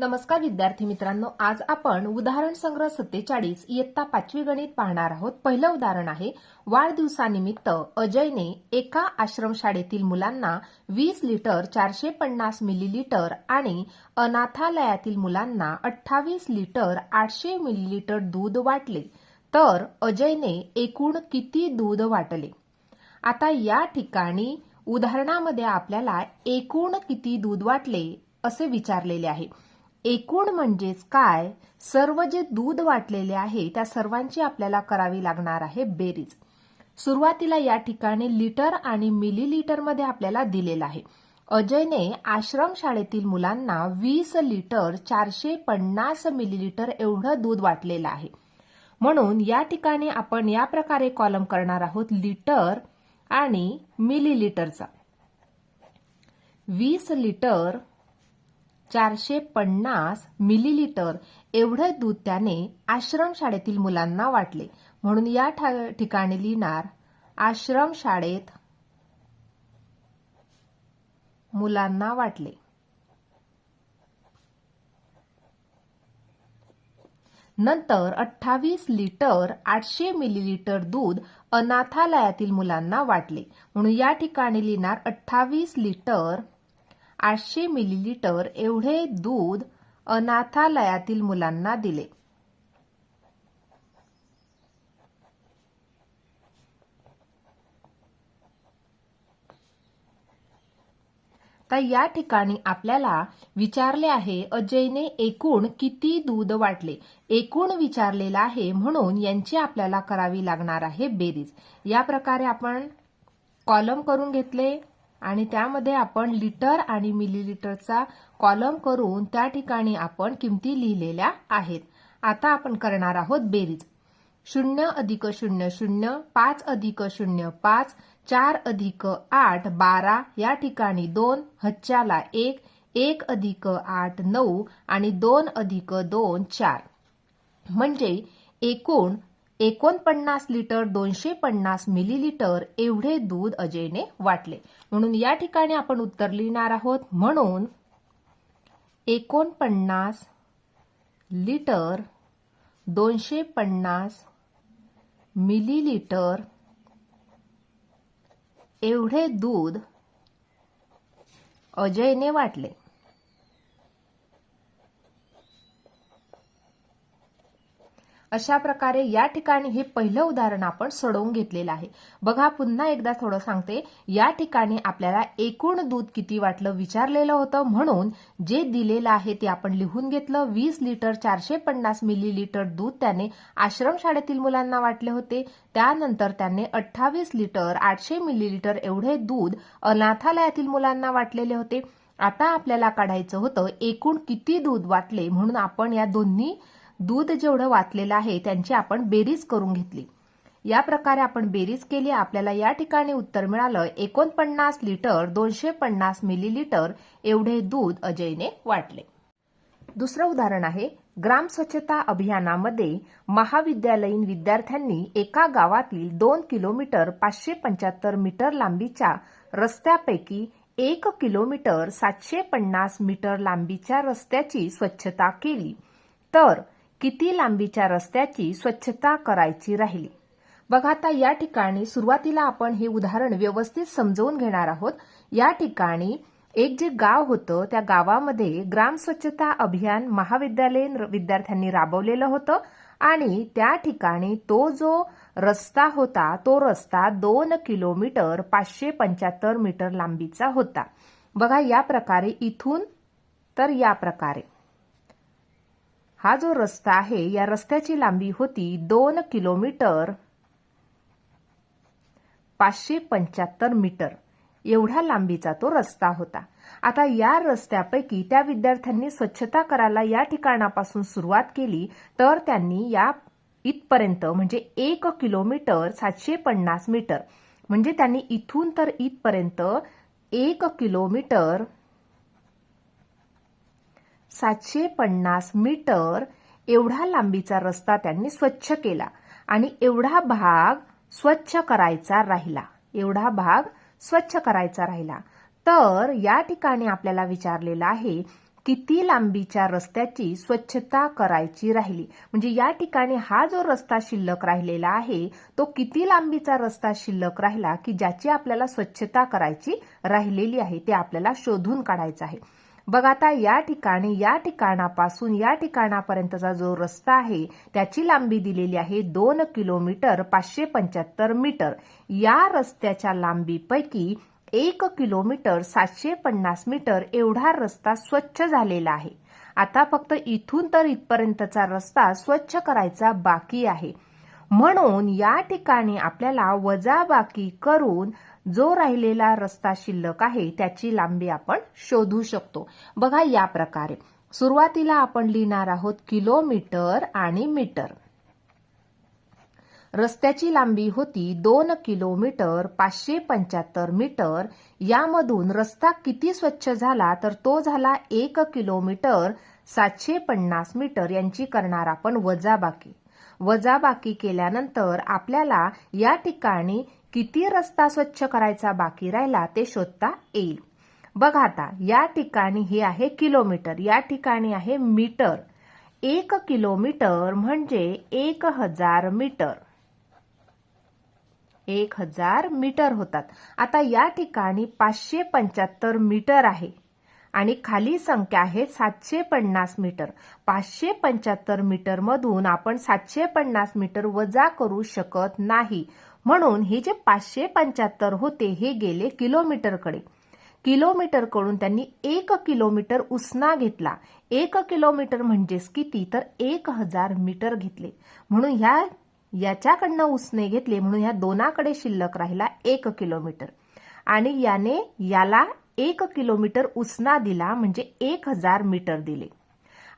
नमस्कार विद्यार्थी मित्रांनो आज आपण उदाहरण संग्रह सत्तेचाळीस इयत्ता पाचवी गणित पाहणार आहोत. पहिलं उदाहरण आहे वाढदिवसानिमित्त अजयने एका आश्रमशाळेतील मुलांना वीस लिटर चारशे पन्नास मिलीलिटर आणि अनाथालयातील मुलांना अठ्ठावीस लिटर आठशे मिलीलिटर दूध वाटले. तर अजयने एकूण किती दूध वाटले? आता या ठिकाणी उदाहरणामध्ये आपल्याला एकूण किती दूध वाटले असे विचारलेले आहे. एकूण म्हणजेच काय? सर्व जे दूध वाटलेले आहे त्या सर्वांची आपल्याला करावी लागणार आहे बेरीज. सुरुवातीला या ठिकाणी लिटर आणि मिलीलिटरमध्ये आपल्याला दिलेलं आहे. अजयने आश्रम शाळेतील मुलांना वीस लिटर चारशे पन्नास मिलीलिटर एवढं दूध वाटलेलं आहे. म्हणून या ठिकाणी आपण या प्रकारे कॉलम करणार आहोत लिटर आणि मिलीलिटरचा. वीस लिटर चारशे पन्नास मिलीलिटर एवढे दूध त्याने आश्रमशाळेतील मुलांना वाटले. म्हणून या ठिकाणी लिहिणार आश्रमशाळेत मुलांना वाटले. नंतर अठ्ठावीस लिटर आठशे मिलीलिटर दूध अनाथालयातील मुलांना वाटले. म्हणून या ठिकाणी लिहिणार अठ्ठावीस लिटर आठशे मिलीलिटर एवढे दूध अनाथालयातील मुलांना दिले. तर या ठिकाणी आपल्याला विचारले आहे अजयने एकूण किती दूध वाटले? एकूण विचारलेलं आहे म्हणून यांची आपल्याला करावी लागणार आहे बेरीज. या प्रकारे आपण कॉलम करून घेतले. आणि त्यामध्ये आपण लिटर आणि मिलीलिटरचा कॉलम करून त्या ठिकाणी आपण किमती लिहिलेल्या आहेत. आता आपण करणार आहोत बेरीज. शून्य अधिक शून्य शून्य पाच अधिक शून्य पाच चार अधिक आठ बारा या ठिकाणी दोन हच्च्याला एक एक अधिक आठ नऊ आणि दोन अधिक दोन चार. म्हणजे एकूण एकोणपन्नास लिटर दोनशे पन्नास मिलीलिटर एवढे दूध अजयने वाटले. म्हणून या ठिकाणी आपण उत्तर लिहिणार आहोत. म्हणून एकोणपन्नास लिटर दोनशे पन्नास मिलीलिटर एवढे दूध अजयने वाटले. अशा प्रकारे या ठिकाणी हे पहिलं उदाहरण आपण सोडवून घेतलेलं आहे. बघा पुन्हा एकदा थोडं सांगते. या ठिकाणी आपल्याला एकूण दूध किती वाटलं विचारलेलं होतं. म्हणून जे दिलेलं आहे ते आपण लिहून घेतलं. वीस लिटर चारशे पन्नास मिलीलिटर दूध त्याने आश्रमशाळेतील मुलांना वाटले होते. त्यानंतर त्याने अठ्ठावीस लिटर आठशे मिलीलिटर एवढे दूध अनाथालयातील मुलांना वाटलेले होते. आता आपल्याला काढायचं होतं एकूण किती दूध वाटले म्हणून आपण या दोन्ही दूध जेवढं वाचलेलं आहे त्यांची आपण बेरीज करून घेतली. या प्रकारे आपण बेरीज केली. आपल्याला या ठिकाणी उत्तर मिळालं. एकोणपन्नास लिटर दोनशे पन्नास मिलीलिटर एवढे दूध अजयने वाटले. दुसरं उदाहरण आहे. ग्राम स्वच्छता अभियानामध्ये महाविद्यालयीन विद्यार्थ्यांनी एका गावातील दोन किलोमीटर पाचशे पंच्याहत्तर मीटर लांबीच्या रस्त्यापैकी एक किलोमीटर सातशे पन्नास मीटर लांबीच्या रस्त्याची स्वच्छता केली. तर किती लांबीच्या रस्त्याची स्वच्छता करायची राहिली? बघा आता या ठिकाणी सुरुवातीला आपण हे उदाहरण व्यवस्थित समजवून घेणार आहोत. या ठिकाणी एक जे गाव होतं त्या गावामध्ये ग्राम स्वच्छता अभियान महाविद्यालयीन विद्यार्थ्यांनी राबवलेलं होतं आणि त्या ठिकाणी तो जो रस्ता होता तो रस्ता दोन किलोमीटर पाचशे पंच्याहत्तर मीटर लांबीचा होता. बघा या प्रकारे इथून तर या प्रकारे. हा जो रस्ता आहे या रस्त्याची लांबी होती दोन किलोमीटर. पाचशे पंच्याहत्तर मीटर. एवढ्या लांबीचा तो रस्ता होता. आता या रस्त्यापैकी त्या विद्यार्थ्यांनी स्वच्छता करायला या ठिकाणापासून सुरुवात केली तर त्यांनी या इथपर्यंत म्हणजे एक किलोमीटर सातशे पन्नास मीटर. म्हणजे त्यांनी इथून तर इथपर्यंत एक किलोमीटर सातशे पन्नास मीटर एवढा लांबीचा रस्ता त्यांनी स्वच्छ केला आणि एवढा भाग स्वच्छ करायचा राहिला. एवढा भाग स्वच्छ करायचा राहिला. तर या ठिकाणी आपल्याला विचारलेलं आहे किती लांबीच्या रस्त्याची स्वच्छता करायची राहिली? म्हणजे या ठिकाणी हा जो रस्ता शिल्लक राहिलेला आहे तो किती लांबीचा रस्ता शिल्लक राहिला की ज्याची आपल्याला स्वच्छता करायची राहिलेली आहे ते आपल्याला शोधून काढायचं आहे. बघा आता या ठिकाणी या ठिकाणापासून या ठिकाणापर्यंतचा जो रस्ता आहे त्याची लांबी दिलेली आहे दोन किलोमीटर पाचशे पंच्याहत्तर मीटर. या रस्त्याच्या लांबीपैकी एक किलोमीटर सातशे पन्नास मीटर एवढा रस्ता स्वच्छ झालेला आहे. आता फक्त इथून तर इथपर्यंतचा रस्ता स्वच्छ करायचा बाकी आहे. म्हणून या ठिकाणी आपल्याला वजाबाकी करून जो राहिलेला रस्ता शिल्लक आहे त्याची लांबी आपण शोधू शकतो. बघा या प्रकारे. सुरुवातीला आपण लिहिणार आहोत किलोमीटर आणि मीटर. रस्त्याची लांबी होती दोन किलोमीटर पाचशे पंच्याहत्तर मीटर. यामधून रस्ता किती स्वच्छ झाला तर तो झाला एक किलोमीटर सातशे पन्नास मीटर. यांची करणार आपण वजाबाकी. वजाबाकी केल्यानंतर आपल्याला या ठिकाणी किती रस्ता स्वच्छ करायचा बाकी राहिला ते शोधता येईल. बघा आता या ठिकाणी हे आहे किलोमीटर या ठिकाणी आहे मीटर. एक किलोमीटर म्हणजे एक हजार मीटर. एक हजार मीटर होतात. आता या ठिकाणी पाचशे पंच्याहत्तर मीटर आहे आणि खाली संख्या आहे सातशे पन्नास मीटर. पाचशे पंच्याहत्तर मीटर मधून आपण सातशे पन्नास मीटर वजा करू शकत नाही. म्हणून हे जे पाचशे पंच्याहत्तर होते हे गेले किलोमीटरकडे. किलोमीटरकडून त्यांनी एक किलोमीटर उसना घेतला. एक किलोमीटर म्हणजेच किती? तर एक हजार मीटर घेतले. म्हणून ह्या याच्याकडनं उसने घेतले म्हणून ह्या दोनाकडे शिल्लक राहिला एक किलोमीटर. आणि याने याला एक किलोमीटर उसना दिला म्हणजे एक हजार मीटर दिले.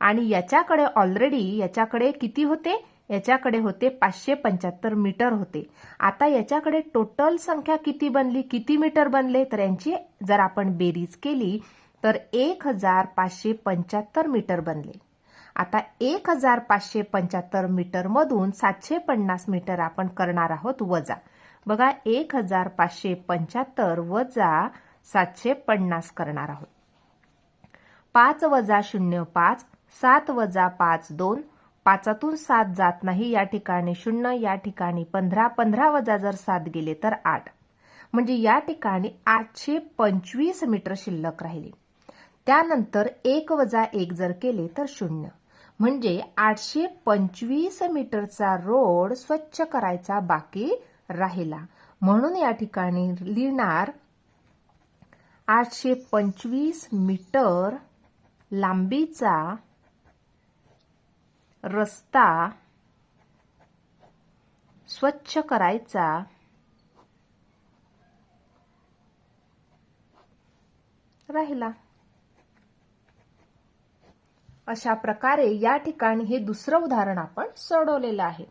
आणि याच्याकडे ऑलरेडी याच्याकडे किती होते? याच्याकडे होते पाचशे पंच्याहत्तर मीटर होते. आता याच्याकडे टोटल संख्या किती बनली? किती मीटर बनले? तर यांची जर आपण बेरीज केली तर एक हजार पाचशे पंच्याहत्तर मीटर बनले. आता एक हजार पाचशे पंच्याहत्तर मीटर मधून सातशे पन्नास मीटर आपण करणार आहोत वजा. बघा एक हजार पाचशे पंच्याहत्तर वजा सातशे पन्नास करणार आहोत. पाच वजा शून्य पाच सात वजा पाच दोन पाचातून सात जात नाही या ठिकाणी शून्य या ठिकाणी पंधरा पंधरा वजा जर सात गेले तर आठ. म्हणजे या ठिकाणी आठशे पंचवीस मीटर शिल्लक राहिले. त्यानंतर एक वजा एक जर केले तर शून्य. म्हणजे आठशे पंचवीस मीटरचा रोड स्वच्छ करायचा बाकी राहिला. म्हणून या ठिकाणी लिहिणार आठशे पंचवीस मीटर लांबीचा रस्ता स्वच्छ करायचा. राहिला. अशा प्रकारे या ठिकाणी हे दुसरं उदाहरण आपण सोडवलेलं आहे.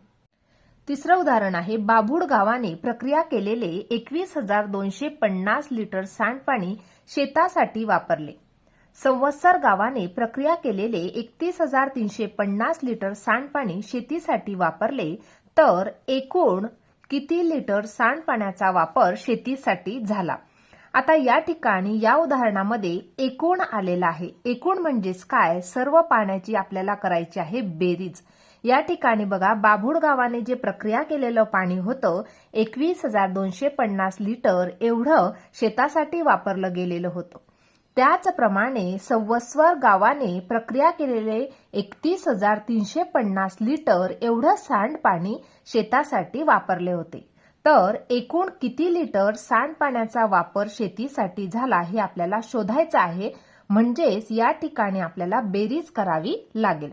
तिसरं उदाहरण आहे बाभूड गावाने प्रक्रिया केलेले एकवीस हजार दोनशे पन्नास लिटर सांडपाणी शेतासाठी वापरले. संवत्सर गावाने प्रक्रिया केलेले एकतीस हजार तीनशे पन्नास लिटर सांडपाणी शेतीसाठी वापरले तर एकूण किती लिटर सांडपाण्याचा वापर शेतीसाठी झाला? आता या ठिकाणी या उदाहरणामध्ये एकूण आलेला आहे. एकूण म्हणजेच काय? सर्व पाण्याची आपल्याला करायची आहे बेरीज. या ठिकाणी बघा बाभूड गावाने जे प्रक्रिया केलेलं पाणी होतं एकवीस हजार दोनशे पन्नास लिटर एवढं शेतासाठी वापरलं गेलेलं होतं. त्याचप्रमाणे सव्वस्वर गावाने प्रक्रिया केलेले एकतीस हजार तीनशे पन्नास लिटर एवढं सांडपाणी शेतासाठी वापरले होते. तर एकूण किती लिटर सांडपाण्याचा वापर शेतीसाठी झाला हे आपल्याला शोधायचं आहे. म्हणजेच या ठिकाणी आपल्याला बेरीज करावी लागेल.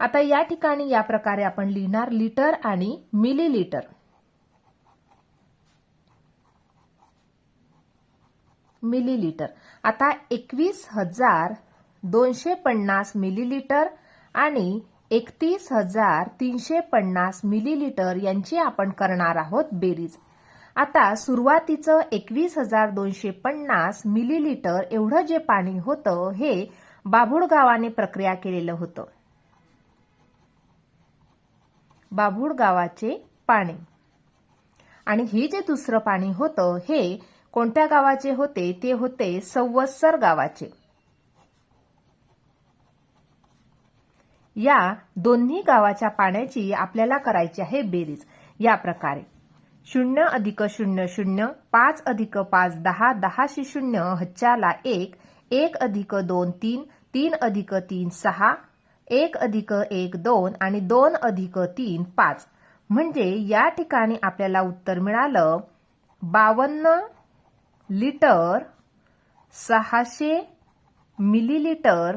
आता या ठिकाणी या प्रकारे आपण लिहिणार लिटर आणि मिलीलिटर. मिलीलिटर. आता एकवीस हजार दोनशे पन्नास मिलीलिटर आणि एकतीस हजार तीनशे पन्नास मिलीलिटर यांची आपण करणार आहोत बेरीज. आता सुरुवातीचं एकवीस हजार दोनशे पन्नास मिलीलिटर एवढं जे पाणी होतं हे बाभूड गावाने प्रक्रिया केलेलं होतं. बाभूड गावाचे पाणी. आणि हे जे दुसरं पाणी होतं हे कोणत्या गावाचे होते ते होते संवत्सर गावाचे. या दोन्ही गावाच्या पाण्याची आपल्याला करायची आहे बेरीज. या प्रकारे. शून्य अधिक शून्य शून्य पाच अधिक पाच दहा दहाशे शून्य हच्च्याला एक एक अधिक दोन तीन तीन अधिक तीन सहा एक अधिक एक दोन आणि दोन अधिक तीन पाच. म्हणजे या ठिकाणी आपल्याला उत्तर मिळालं बावन्न लिटर सहाशे मिलीलिटर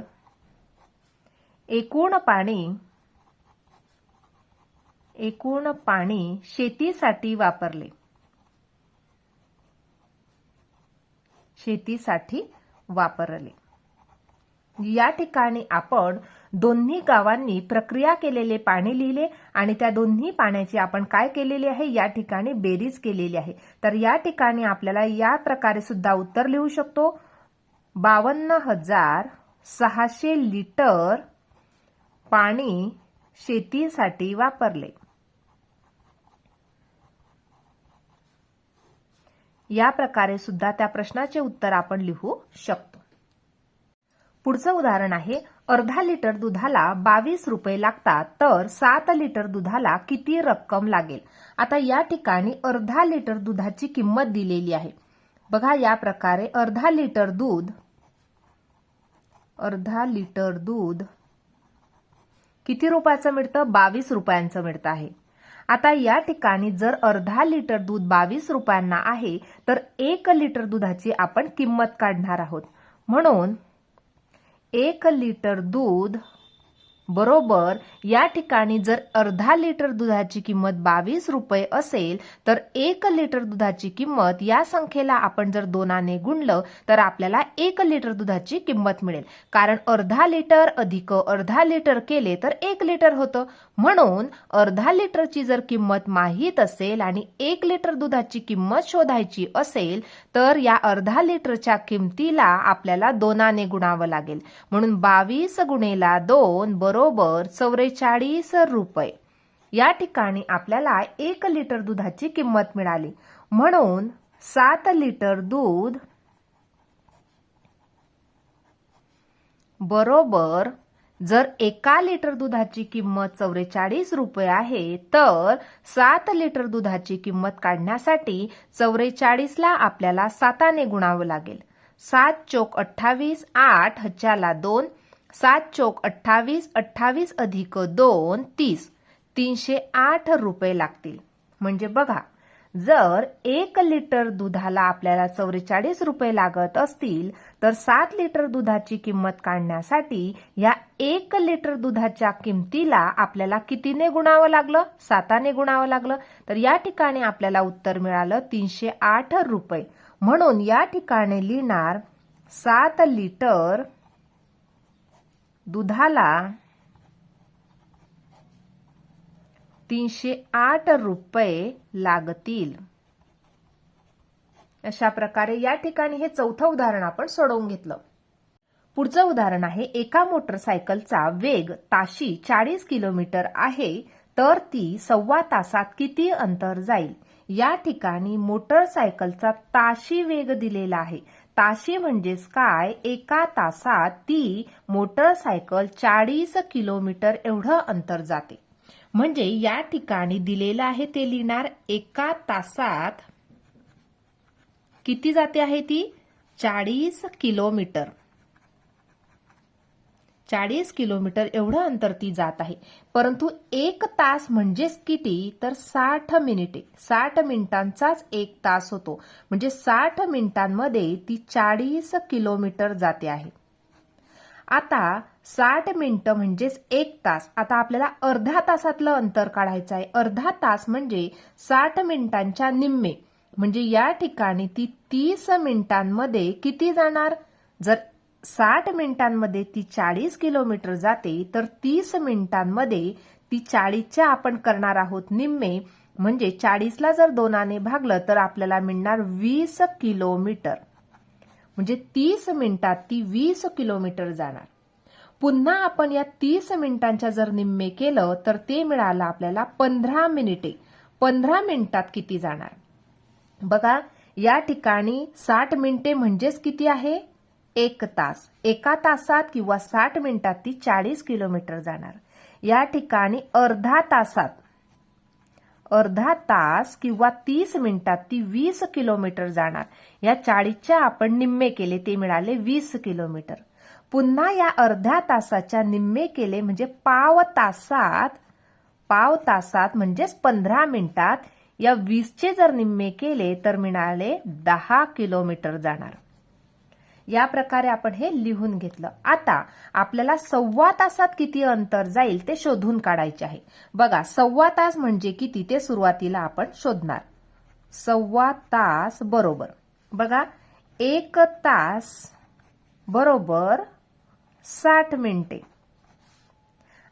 एकूण पाणी एकूण पाणी शेतीसाठी वापरले. शेतीसाठी वापरले. या ठिकाणी आपण दोन्ही गावांनी प्रक्रिया केलेले पाणी लिहिले आणि त्या दोन्ही पाण्याची आपण काय केलेली आहे या ठिकाणी बेरीज केलेली आहे. तर या ठिकाणी आपल्याला या प्रकारे सुद्धा उत्तर लिहू शकतो. बावन्न हजार सहाशे लिटर पाणी शेतीसाठी वापरले. या प्रकारे सुद्धा त्या प्रश्नाचे उत्तर आपण लिहू शकतो. पुढचं उदाहरण आहे अर्धा लिटर दुधाला बावीस रुपये लागतात तर सात लिटर दुधाला किती रक्कम लागेल? आता या ठिकाणी अर्धा लिटर दुधाची किंमत दिलेली आहे. बघा या प्रकारे अर्धा लिटर दूध अर्धा लिटर दूध किती रुपयाचं मिळतं? बावीस रुपयांचं मिळतं आहे. आता या ठिकाणी जर अर्धा लिटर दूध बावीस रुपयांना आहे तर एक लिटर दुधाची आपण किंमत काढणार आहोत. म्हणून एक लिटर दूध बरोबर या ठिकाणी जर अर्धा लिटर दुधाची किंमत बावीस रुपये असेल तर एक लिटर दुधाची किंमत या संख्येला आपण जर दोनाने गुणलं तर आपल्याला एक लिटर दुधाची किंमत मिळेल. कारण अर्धा लिटर अधिक अर्धा लिटर केले तर एक लिटर होतं. म्हणून अर्धा लिटरची जर किंमत माहीत असेल आणि एक लिटर दुधाची किंमत शोधायची असेल तर या अर्धा लिटरच्या किमतीला आपल्याला दोनाने गुणावं लागेल. म्हणून बावीस गुणेला दोन बरोबर बरोबर चौवेचाळीस रुपये. या ठिकाणी आपल्याला एक लिटर दुधाची किंमत मिळाली. म्हणून सात लिटर दूध बरोबर जर एका लिटर दुधाची किंमत चौवेचाळीस रुपये आहे तर सात लिटर दुधाची किंमत काढण्यासाठी चौवेचाळीसला आपल्याला साताने गुणावं लागेल. सात चोक अठ्ठावीस आठ हच्याला दोन सात चोक अठ्ठावीस अठ्ठावीस अधिक दोन तीस. तीनशे आठ रुपये लागतील. म्हणजे बघा जर एक लिटर दुधाला आपल्याला चौवेचाळीस रुपये लागत असतील तर सात लिटर दुधाची किंमत काढण्यासाठी या एक लिटर दुधाच्या किमतीला आपल्याला कितीने गुणावं लागलं? साताने गुणावं लागलं. तर या ठिकाणी आपल्याला उत्तर मिळालं तीनशे आठ रुपये. म्हणून या ठिकाणी लिहिणार सात लिटर दुधाला तीनशे आठ रुपये लागतील. अशा प्रकारे या ठिकाणी हे चौथं उदाहरण आपण सोडवून घेतलं. पुढचं उदाहरण आहे एका मोटरसायकलचा वेग ताशी चाळीस किलोमीटर आहे तर ती सव्वा तासात किती अंतर जाईल? या ठिकाणी मोटरसायकलचा ताशी वेग दिलेला आहे. ताशी म्हणजेच काय? एका तासात ती मोटरसायकल चाळीस किलोमीटर एवढं अंतर जाते. म्हणजे या ठिकाणी दिलेलं आहे ते लिहिणार एका तासात किती जाते आहे ती? चाळीस किलोमीटर. चाळीस किलोमीटर एवढं अंतर ती जात आहे. परंतु एक तास म्हणजेच किती? तर साठ मिनिटे. साठ मिनिटांचाच एक तास होतो. म्हणजे साठ मिनिटांमध्ये ती चाळीस किलोमीटर जाते आहे. आता साठ मिनिटं म्हणजेच एक तास. आता आपल्याला अर्ध्या तासातलं अंतर काढायचं आहे. अर्धा तास म्हणजे साठ मिनिटांच्या निम्मे. म्हणजे या ठिकाणी ती तीस मिनिटांमध्ये किती जाणार? जर साठ मिनिटांमध्ये ती चाळीस किलोमीटर जाते तर तीस मिनिटांमध्ये ती चाळीसच्या आपण करणार आहोत निम्मे. म्हणजे चाळीसला जर दोनाने भागलं तर आपल्याला मिळणार वीस किलोमीटर. म्हणजे तीस मिनिटात ती वीस किलोमीटर जाणार. पुन्हा आपण या तीस मिनिटांच्या जर निम्मे केलं तर ते मिळालं आपल्याला पंधरा मिनिटे. पंधरा मिनिटात किती जाणार? बघा या ठिकाणी साठ मिनिटे म्हणजेच किती आहे? एक तास. एका तासात किंवा साठ मिनिटात ती चाळीस किलोमीटर जाणार. या ठिकाणी अर्धा तासात अर्धा तास किंवा तीस मिनिटात ती वीस किलोमीटर जाणार. या चाळीसच्या आपण निम्मे केले ते मिळाले वीस किलोमीटर. पुन्हा या अर्ध्या तासाच्या निम्मे केले म्हणजे पाव तासात पाव तासात म्हणजेच पंधरा मिनिटात या वीसचे जर निम्मे केले तर मिळाले दहा किलोमीटर जाणार. या प्रकारे आपण हे लिहून घेतलं. आता आपल्याला सव्वा तासात किती अंतर जाईल ते शोधून काढायचे आहे. बघा सव्वा तास म्हणजे किती ते सुरुवातीला आपण शोधणार. सव्वा तास बरोबर. बघा एक तास बरोबर साठ मिनिटे.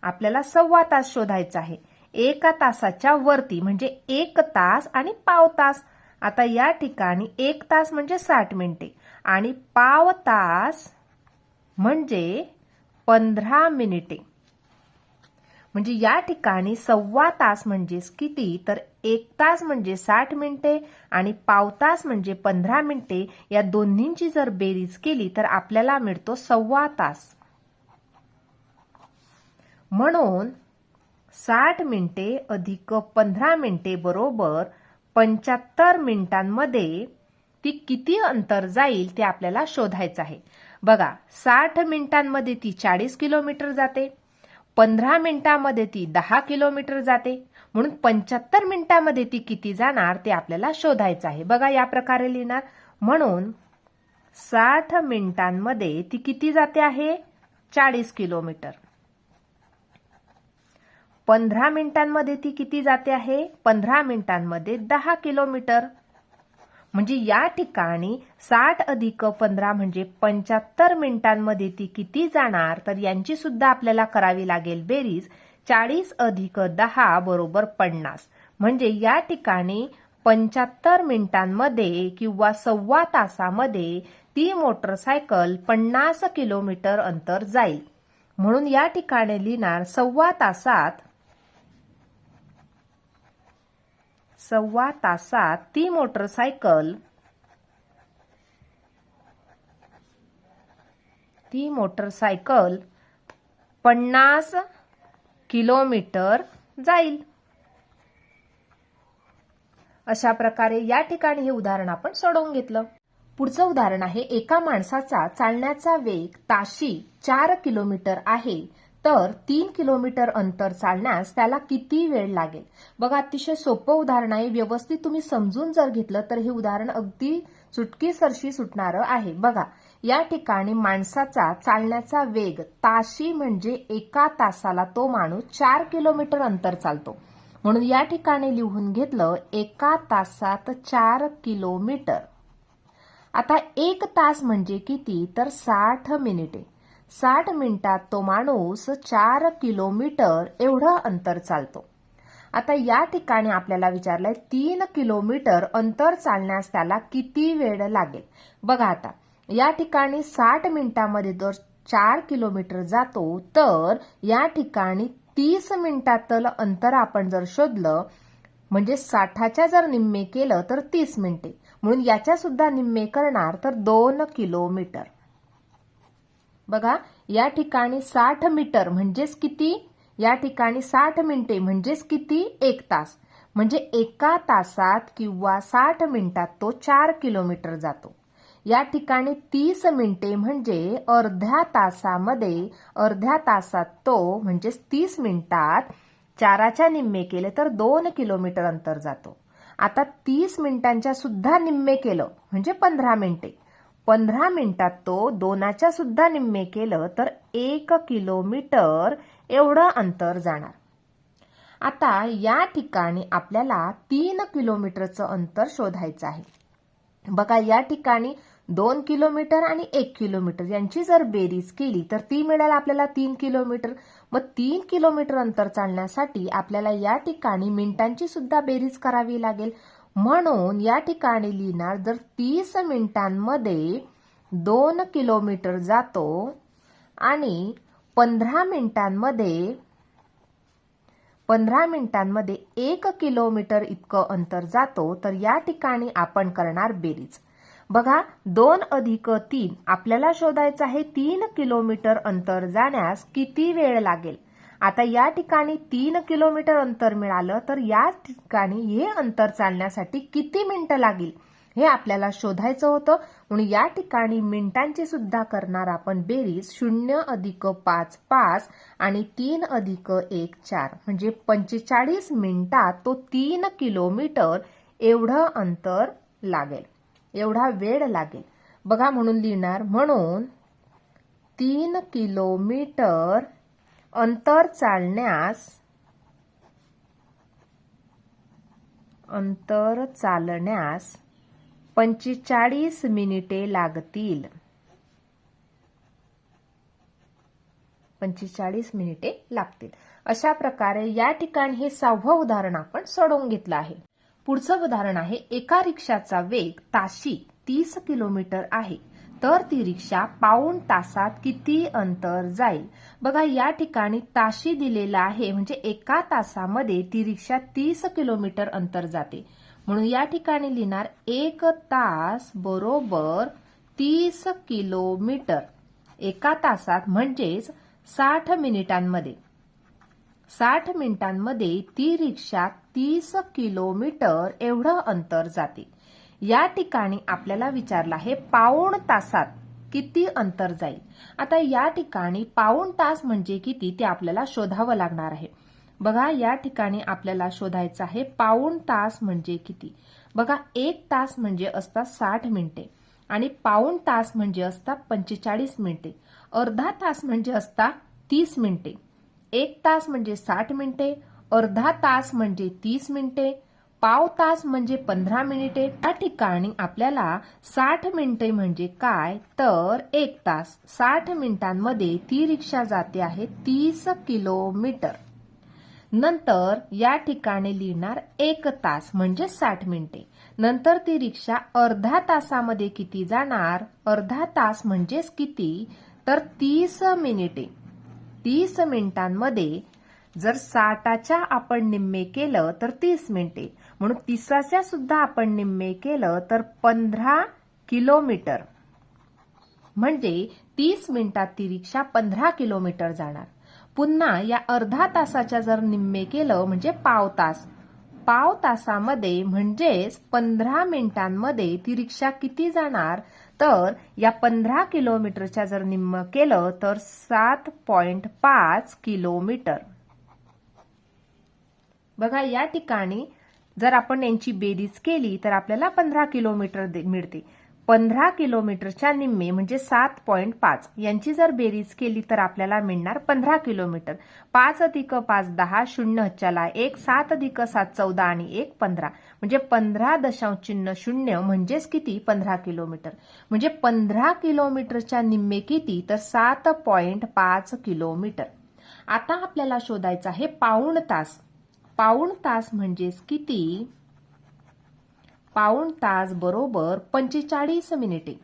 आपल्याला सव्वा तास शोधायचा आहे. एका तासाच्या वरती म्हणजे एक तास आणि पाव तास. आता या ठिकाणी एक तास म्हणजे साठ मिनिटे. आणि पाव तास म्हणजे पंधरा मिनिटे. म्हणजे या ठिकाणी सव्वा तास म्हणजेच किती? तर एक तास म्हणजे साठ मिनिटे आणि पाव तास म्हणजे पंधरा मिनिटे. या दोन्हींची जर बेरीज केली तर आपल्याला मिळतो सव्वा तास. म्हणून साठ मिनिटे अधिक पंधरा मिनिटे बरोबर पंच्याहत्तर मिनिटांमध्ये ती किती अंतर जाईल ते आपल्याला शोधायचं आहे. बघा साठ मिनिटांमध्ये ती चाळीस किलोमीटर जाते पंधरा मिनिटांमध्ये ती दहा किलोमीटर जाते म्हणून पंच्याहत्तर मिनिटांमध्ये ती किती जाणार ते आपल्याला शोधायचं आहे. बघा या प्रकारे लिहिणार. म्हणून साठ मिनिटांमध्ये ती किती जाते आहे? चाळीस किलोमीटर. पंधरा मिनिटांमध्ये ती किती जाते आहे? पंधरा मिनिटांमध्ये दहा किलोमीटर. म्हणजे या ठिकाणी साठ अधिक पंधरा म्हणजे पंच्याहत्तर मिनिटांमध्ये ती किती जाणार तर यांची सुद्धा आपल्याला करावी लागेल बेरीज चाळीस अधिक दहा बरोबर पन्नास. म्हणजे या ठिकाणी पंच्याहत्तर मिनिटांमध्ये किंवा सव्वा तासामध्ये ती मोटरसायकल पन्नास किलोमीटर अंतर जाईल. म्हणून या ठिकाणी लिहिणार सव्वा तासात सव्वा तासात ती मोटरसायकल. ती मोटरसायकल पन्नास किलोमीटर जाईल. अशा प्रकारे या ठिकाणी हे उदाहरण आपण सोडवून घेतलं. पुढचं उदाहरण आहे एका माणसाचा चालण्याचा वेग ताशी चार किलोमीटर आहे. तर तीन किलोमीटर अंतर चालण्यास त्याला किती वेळ लागेल? बघा अतिशय सोपं उदाहरण आहे. व्यवस्थित तुम्ही समजून जर घेतलं तर हे उदाहरण अगदी चुटकीसरशी सुटणारं आहे. बघा या ठिकाणी माणसाचा चालण्याचा वेग ताशी म्हणजे एका तासाला तो माणूस चार किलोमीटर अंतर चालतो. म्हणून या ठिकाणी लिहून घेतलं एका तासात चार किलोमीटर. आता एक तास म्हणजे किती? तर साठ मिनिटे. साठ मिनिटात तो माणूस चार किलोमीटर एवढं अंतर चालतो. आता या ठिकाणी आपल्याला विचारलंय तीन किलोमीटर अंतर चालण्यास त्याला किती वेळ लागेल? बघा आता या ठिकाणी साठ मिनिटांमध्ये जर चार किलोमीटर जातो तर या ठिकाणी तीस मिनिटातलं अंतर आपण जर शोधलं म्हणजे साठाच्या जर निम्मे केलं तर तीस मिनिटे. म्हणून याच्या सुद्धा निम्मे करणार तर दोन किलोमीटर. बघा या ठिकाणी साठ मीटर म्हणजेच किती? या ठिकाणी साठ मिनिटे म्हणजेच किती? एक तास. म्हणजे एका तासात किंवा साठ मिनिटात तो चार किलोमीटर जातो. या ठिकाणी तीस मिनिटे म्हणजे अर्ध्या तासामध्ये अर्ध्या तासात तो म्हणजेच तीस मिनिटात चाराच्या निम्मे केले तर दोन किलोमीटर अंतर जातो. आता तीस मिनिटांच्या सुद्धा निम्मे केलं म्हणजे पंधरा मिनिटे. पंधरा मिनिटात तो दोनाच्या सुद्धा निम्मे केलं तर एक किलोमीटर एवढं अंतर जाणार. आता या ठिकाणी आपल्याला तीन किलोमीटरचं अंतर शोधायचं आहे. बघा या ठिकाणी दोन किलोमीटर आणि एक किलोमीटर यांची जर बेरीज केली तर ती मिळेल आपल्याला तीन किलोमीटर. मग तीन किलोमीटर अंतर चालण्यासाठी आपल्याला या ठिकाणी मिनिटांची सुद्धा बेरीज करावी लागेल. म्हणून या ठिकाणी लिहिणार जर तीस मिनिटांमध्ये दोन किलोमीटर जातो आणि पंधरा मिनिटांमध्ये पंधरा मिनिटांमध्ये एक किलोमीटर इतकं अंतर जातो तर या ठिकाणी आपण करणार बेरीज. बघा दोन अधिक तीन आपल्याला शोधायचं आहे तीन किलोमीटर अंतर जाण्यास किती वेळ लागेल? आता या ठिकाणी तीन किलोमीटर अंतर मिळालं तर या ठिकाणी हे अंतर चालण्यासाठी किती मिनिटं लागेल हे आपल्याला शोधायचं होतं. म्हणून या ठिकाणी मिनिटांची सुद्धा करणार आपण बेरीज शून्य अधिक पाच पाच आणि तीन अधिक एक चार. म्हणजे पंचेचाळीस मिनिटात तो तीन किलोमीटर एवढं अंतर लागेल एवढा वेळ लागेल. बघा म्हणून लिहिणार म्हणून तीन किलोमीटर अंतर चालण्यास अंतर चालण्यास पंचेचाळीस मिनिटे लागतील. पंचेचाळीस मिनिटे लागतील. अशा प्रकारे या ठिकाणी हे सहावं उदाहरण आपण सोडवून घेतलं आहे. पुढचं उदाहरण आहे एका रिक्षाचा वेग ताशी तीस किलोमीटर आहे. तर ती रिक्षा पाऊण तासात किती अंतर जाईल? बघा या ठिकाणी ताशी दिलेला आहे म्हणजे एका तासामध्ये ती रिक्षा तीस किलोमीटर अंतर जाते. म्हणून या ठिकाणी लिहिणार एक तास बरोबर तीस किलोमीटर. एका तासात म्हणजेच साठ मिनिटांमध्ये. साठ मिनिटांमध्ये ती रिक्षा तीस किलोमीटर एवढं अंतर जाते. या ठिकाणी आपल्याला विचारलं आहे पाऊण तासात किती अंतर जाईल? आता या ठिकाणी पाऊण तास म्हणजे किती ते आपल्याला शोधावं लागणार आहे. बघा या ठिकाणी आपल्याला शोधायचं आहे पाऊण तास म्हणजे किती? बघा एक तास म्हणजे असतात साठ मिनिटे आणि पाऊण तास म्हणजे असतात पंचेचाळीस मिनिटे. अर्धा तास म्हणजे असता तीस मिनिटे. एक तास म्हणजे साठ मिनिटे अर्धा तास म्हणजे तीस मिनिटे पाव तास म्हणजे पंधरा मिनिटे. या ठिकाणी आपल्याला साठ मिनिटे म्हणजे काय? तर एक तास. साठ मिनिटांमध्ये ती रिक्षा जाते आहे तीस किलोमीटर. नंतर या ठिकाणी लिहिणार एक तास म्हणजे साठ मिनिटे. नंतर ती रिक्षा अर्धा तासामध्ये किती जाणार? अर्धा तास म्हणजेच किती? तर तीस मिनिटे. तीस मिनिटांमध्ये जर साठाच्या आपण निम्मे केलं तर तीस मिनिटे. म्हणून तिसाच्या सुद्धा आपण निम्मे केलं तर पंधरा किलोमीटर. म्हणजे तीस मिनिटात ती रिक्षा पंधरा किलोमीटर जाणार. पुन्हा या अर्धा तासाच्या जर निम्मे केलं म्हणजे पाव तास. पाव तासामध्ये म्हणजेच पंधरा मिनिटांमध्ये ती रिक्षा किती जाणार? तर या पंधरा किलोमीटरच्या जर निम्म केलं तर सात पॉइंट पाच किलोमीटर. बघा या ठिकाणी जर आपण यांची बेरीज केली तर आपल्याला पंधरा किलोमीटर मिळते. पंधरा किलोमीटरच्या निम्मे म्हणजे सात पॉईंट पाच. यांची जर बेरीज केली तर आपल्याला मिळणार पंधरा किलोमीटर. पाच अधिक पाच दहा शून्य हच्च्याला एक. सात अधिक सात चौदा आणि एक पंधरा. म्हणजे पंधरा दशांश चिन्ह शून्य म्हणजेच किती? पंधरा किलोमीटर. म्हणजे पंधरा किलोमीटरच्या निम्मे किती? तर सात पॉईंट पाच किलोमीटर. आता आपल्याला शोधायचं आहे पाऊण तास. पाऊण तास म्हणजेच किती? पाऊण तास बरोबर पंचेचाळीस मिनिटे.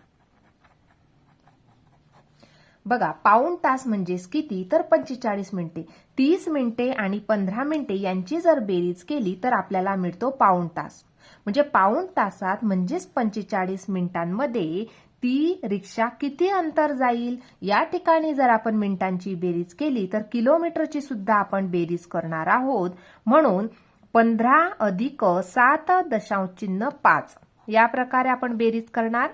बघा पाऊण तास म्हणजेच किती? तर पंचेचाळीस मिनिटे. तीस मिनिटे आणि पंधरा मिनिटे यांची जर बेरीज केली तर आपल्याला मिळतो पाऊण तास. म्हणजे पाऊण तासात म्हणजेच पंचेचाळीस मिनिटांमध्ये ती रिक्षा किती अंतर जाईल? या ठिकाणी जर आपण मिनिटांची बेरीज केली तर किलोमीटरची सुद्धा आपण बेरीज करणार आहोत. म्हणून पंधरा अधिक सात दशांश चिन्ह पाच. या प्रकारे आपण बेरीज करणार.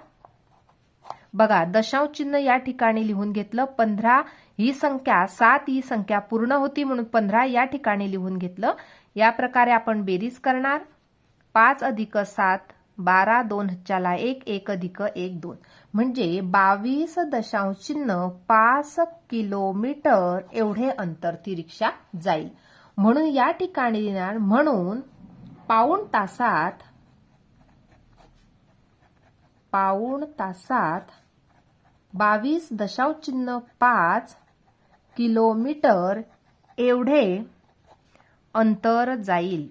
बघा दशांश चिन्ह या ठिकाणी लिहून घेतलं पंधरा ही संख्या सात ही संख्या पूर्ण होती म्हणून पंधरा या ठिकाणी लिहून घेतलं. या प्रकारे आपण बेरीज करणार. पाच अधिक सात बारा दोन हच्च्याला एक एक अधिक एक दोन. म्हणजे बावीस दशांश चिन्ह पाच किलोमीटर एवढे अंतर ती रिक्षा जाईल. म्हणून या ठिकाणी लिहिणार म्हणून पाऊण तासात पाऊण तासात बावीस दशांश चिन्ह पाच किलोमीटर एवढे अंतर जाईल.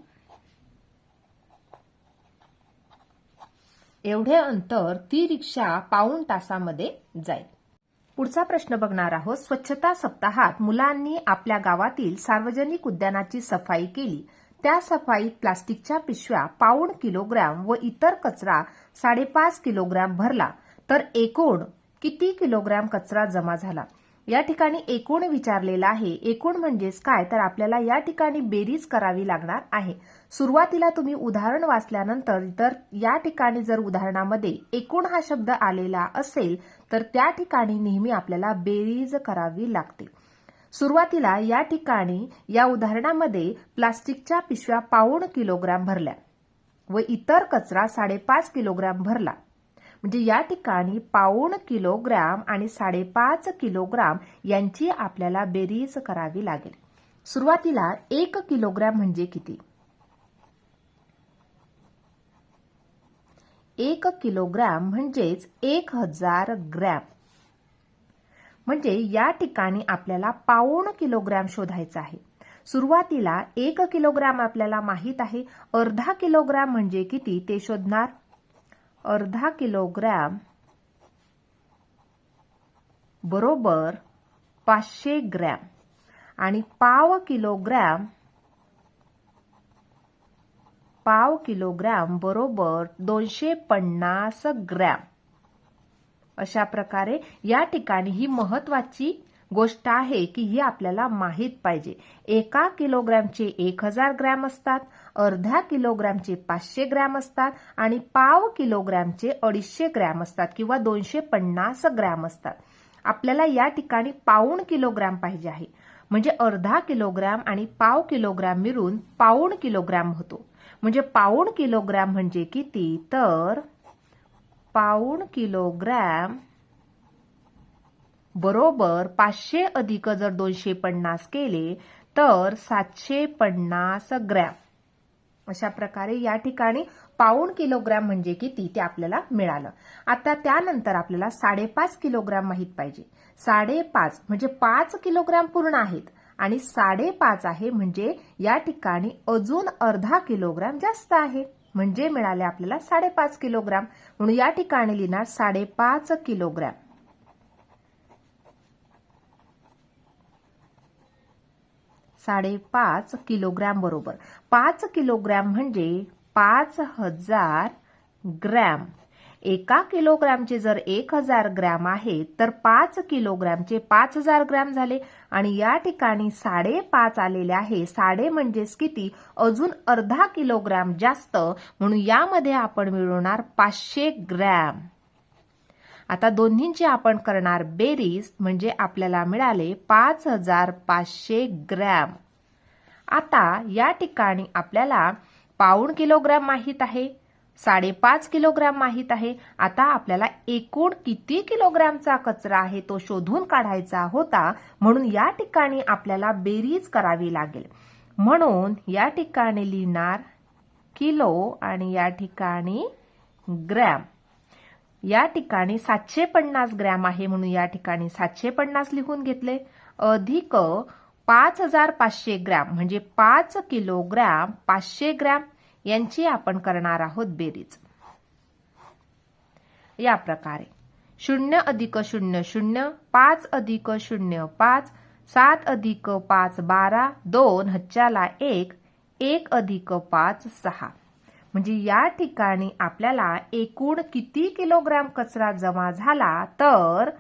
एवढे अंतर ती रिक्षा पाऊण तासामध्ये जाईल. पुढचा प्रश्न बघणार आहोत. स्वच्छता सप्ताहात मुलांनी आपल्या गावातील सार्वजनिक उद्यानाची सफाई केली. त्या सफाईत प्लास्टिकच्या पिशव्या पाऊण किलोग्रॅम व इतर कचरा साडेपाच किलोग्रॅम भरला. तर एकूण किती किलोग्रॅम कचरा जमा झाला? या ठिकाणी एकूण विचारलेला आहे. एकूण म्हणजेच काय? तर आपल्याला या ठिकाणी बेरीज करावी लागणार आहे. सुरुवातीला तुम्ही उदाहरण वाचल्यानंतर तर या ठिकाणी जर उदाहरणामध्ये एकूण हा शब्द आलेला असेल तर त्या ठिकाणी नेहमी आपल्याला बेरीज करावी लागते. सुरुवातीला या ठिकाणी या उदाहरणामध्ये प्लास्टिकच्या पिशव्या पाऊण किलोग्राम भरल्या व इतर कचरा साडेपाच किलोग्राम भरला. म्हणजे या ठिकाणी पाऊण किलोग्रॅम आणि साडेपाच किलोग्राम यांची आपल्याला बेरीज करावी लागेल. सुरुवातीला एक किलोग्रॅम म्हणजे किती? एक किलोग्रॅम म्हणजेच एक हजार ग्रॅम. म्हणजे या ठिकाणी आपल्याला पाऊण किलोग्रॅम शोधायचा आहे. सुरुवातीला एक किलोग्रॅम आपल्याला माहीत आहे. अर्धा किलोग्रॅम म्हणजे किती ते शोधणार? अर्धा किलोग्रॅम बरोबर पाचशे ग्रॅम आणि पाव किलोग्रॅम पाव किलोग्रॅम बरोबर दोनशे पन्नास ग्रॅम. अशा प्रकारे या ठिकाणी ही महत्वाची गोष्ट आहे की ही आपल्याला माहीत पाहिजे. एका किलोग्रॅमचे एक हजार ग्रॅम असतात अर्ध्या किलोग्रॅमचे पाचशे ग्रॅम असतात आणि पाव किलोग्रॅमचे अडीचशे ग्रॅम असतात किंवा दोनशे पन्नास ग्रॅम असतात. आपल्याला या ठिकाणी पाऊण किलोग्रॅम पाहिजे आहे. म्हणजे अर्धा किलोग्रॅम आणि पाव किलोग्रॅम मिळून पाऊण किलोग्रॅम होतो. म्हणजे पाऊण किलोग्रॅम म्हणजे किती? तर पाऊण किलोग्रॅम बरोबर पाचशे अधिक जर दोनशे पन्नास केले तर सातशे पन्नास ग्रॅम. अशा प्रकारे या ठिकाणी पाऊण किलोग्रॅम म्हणजे किती ते आपल्याला मिळालं. आता त्यानंतर आपल्याला साडेपाच किलोग्रॅम माहीत पाहिजे. साडेपाच म्हणजे पाच किलोग्रॅम पूर्ण आहेत आणि साडेपाच आहे म्हणजे या ठिकाणी अजून अर्धा किलोग्रॅम जास्त आहे. म्हणजे मिळाले आपल्याला साडेपाच किलोग्रॅम. म्हणून या ठिकाणी लिहिणार साडेपाच किलोग्रॅम. साडेपाच किलोग्रॅम बरोबर. पाच किलोग्रॅम म्हणजे पाच हजार ग्रॅम. एका किलोग्रॅमचे जर एक हजार ग्रॅम आहे तर पाच किलोग्रॅमचे पाच हजार ग्रॅम झाले. आणि या ठिकाणी साडेपाच आलेले आहे. साडे म्हणजेच किती? अजून अर्धा किलोग्रॅम जास्त. म्हणून यामध्ये आपण मिळवणार पाचशे ग्रॅम. आता दोन्हींची आपण करणार बेरीज म्हणजे आपल्याला मिळाले पाच हजार पाचशे ग्रॅम. आता या ठिकाणी आपल्याला पाऊण किलोग्रॅम माहीत आहे साडेपाच किलोग्रॅम माहीत आहे. आता आपल्याला एकूण किती किलोग्रॅमचा कचरा आहे तो शोधून काढायचा होता म्हणून या ठिकाणी आपल्याला बेरीज करावी लागेल. म्हणून या ठिकाणी लिहिणार किलो आणि या ठिकाणी ग्रॅम. या ठिकाणी सातशे पन्नास ग्रॅम आहे म्हणून या ठिकाणी सातशे पन्नास लिहून घेतले. अधिक पाच हजार पाचशे ग्रॅम म्हणजे पाच किलोग्रॅम पाचशे ग्रॅम यांची आपण करणार आहोत बेरीज. या प्रकारे. शून्य अधिक शून्य शून्य पाच अधिक शून्य पाच सात अधिक पाच बारा दोन हच्च्याला एक एक अधिक पाच सहा. म्हणजे या ठिकाणी आपल्याला एकूण किती किलोग्रॅम कचरा जमा झाला तर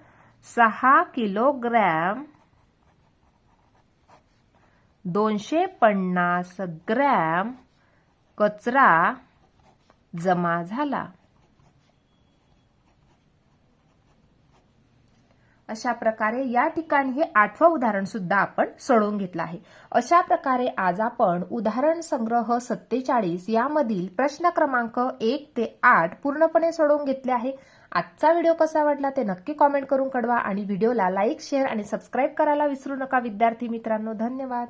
सहा किलोग्रॅम दोनशे पन्नास ग्रॅम कचरा जमा झाला. अशा प्रकारे या ठिकाणी हे आठवं उदाहरण सुद्धा आपण सोडवून घेतलं आहे. अशा प्रकारे आज आपण उदाहरण संग्रह सत्तेचाळीस यामधील प्रश्न क्रमांक एक ते आठ पूर्णपणे सोडवून घेतले आहे. आजचा व्हिडिओ कसा वाटला ते नक्की कॉमेंट करून कळवा आणि व्हिडिओला लाईक शेअर आणि सबस्क्राईब करायला विसरू नका. विद्यार्थी मित्रांनो धन्यवाद.